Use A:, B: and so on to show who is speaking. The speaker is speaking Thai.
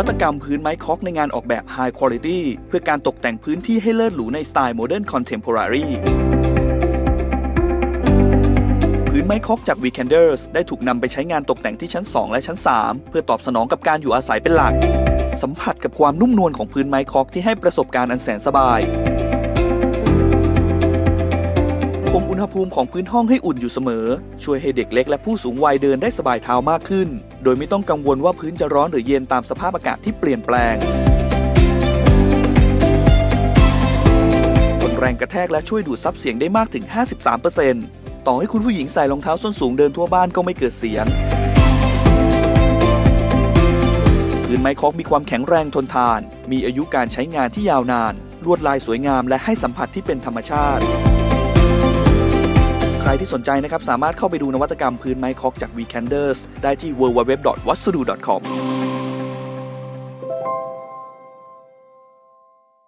A: วัตกรรมพื้นไม้คอกในงานออกแบบ High Quality เพื่อการตกแต่งพื้นที่ให้เลิศหรูในสไตล์ Modern Contemporary พื้นไม้คอกจาก Weekenders ได้ถูกนำไปใช้งานตกแต่งที่ชั้น 2 และชั้น 3 เพื่อตอบสนองกับการอยู่อาศัยเป็นหลัก สัมผัสกับความนุ่มนวลของพื้นไม้คอกที่ให้ประสบการณ์อันแสนสบายคงอุณหภูมิของพื้นห้องให้อุ่นอยู่เสมอ ช่วยให้เด็กเล็กและผู้สูงวัยเดินได้สบายเท้ามากขึ้นโดยไม่ต้องกังวลว่าพื้นจะร้อนหรือเย็นตามสภาพอากาศที่เปลี่ยนแปลงทนแรงกระแทกและช่วยดูดซับเสียงได้มากถึง 53%ต่อให้คุณผู้หญิงใส่รองเท้าส้นสูงเดินทั่วบ้านก็ไม่เกิดเสียงพื้นไม้คอกมีความแข็งแรงทนทาน มีอายุการใช้งานที่ยาวนาน ลวดลายสวยงามและให้สัมผัสที่เป็นธรรมชาติ ที่สนใจนะครับ สามารถเข้าไปดูนวัตกรรมพื้นไม้คอกจาก Weekenders ได้ที่ www.wassadu.com